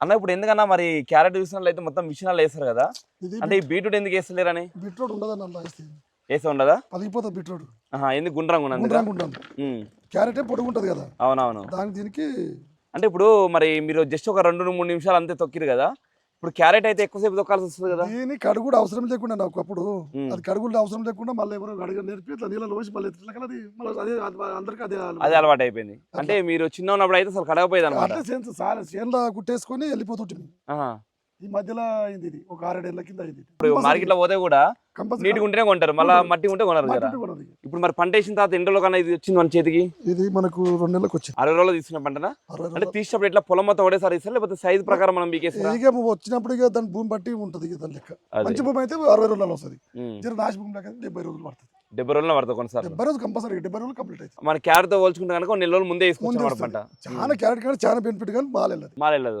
అన్న ఇప్పుడు ఎందుకన్నా మరి క్యారెట్ చూసినట్లయితే మొత్తం మిషనాలు వేస్తారు కదా? అంటే ఈ బీట్రూట్ ఎందుకు వేస్తలేరని? బీట్రూట్ ఉండదని అలా వేస్తే. ఉండదా? పలిగిపోతుంది బీట్రూట్. ఎందుకు గుండ్రంగా ఉమ్, క్యారెటే పొడుగుంటుంది కదా. అవునవును. దానికి దీనికి అంటే ఇప్పుడు మరి మీరు జస్ట్ ఒక రెండు మూడు నిమిషాలు అంతే తొక్కిరు కదా? ఇప్పుడు క్యారెట్ అయితే ఎక్కువసేపు తొక్కాల్సి వస్తుంది కదా. దీని కడుగుడు అవసరం లేకుండా నాకు అప్పుడు. ఉమ్. అది కడుగుడు అవసరం లేకుండా మళ్ళీ ఎవరో అడగ నేర్పి ఇట్లా నీళ్ళలో వేసి మళ్ళీ అది మళ్ళీ అదే అది అందరికీ అదే అదే అలవాటు అయిపోయింది. అంటే మీరు చిన్న ఉన్నప్పుడు అయితే అసలు కడగపోయేది అనమాట. చాలా చేనులో గుట్టేసుకొని వెళ్ళిపోతుంటుంది. ఈ మధ్యలో అయింది ఇది ఒక ఆరేడేళ్ళ కింద అయింది ఇప్పుడు మార్కెట్లో పోతే కూడా నీట్గా ఉంటేనే కొంటారు. మళ్ళీ మట్టి ఉంటే కొనరు కదా. ఇప్పుడు మరి పంట వేసిన తర్వాత ఎండలో కన్నా ఇది వచ్చింది మన చేతికి? ఇది మనకు రెండు నెలలకు వచ్చింది. అరవై రోజులు తీసుకున్న పంటనా? అరవై అంటే తీసినప్పుడు ఎట్లా పొలం మొత్తం ఒకటేసారి ఇస్తారు లేకపోతే సైజ్ ప్రకారం మనం మీకేస్తారా ఇక వచ్చినప్పుడు ఇక దాని భూమి బట్టి ఉంటుంది ఇక దాని లెక్క. మంచి భూమి అయితే అరవై రోజుల్లో వస్తుంది. జర నాశ భూమి లెక్క డెబ్బై రోజులు పడుతుంది. డెబ్బై రోజులు పడతాయి కొనసార్లు డెబ్బై రోజులు కంపల్సరీ డెబ్బై రోజులు కంప్లీట్ అవుతుంది. మన క్యారెట్తో పోల్చుకుంటే కనుక నెల రోజులు ముందే వేసుకుంటాం పంట. చాలా క్యారెట్ కానీ చాలా బెనిఫిట్ కానీ బాగాలేదు మారెళ్ళదు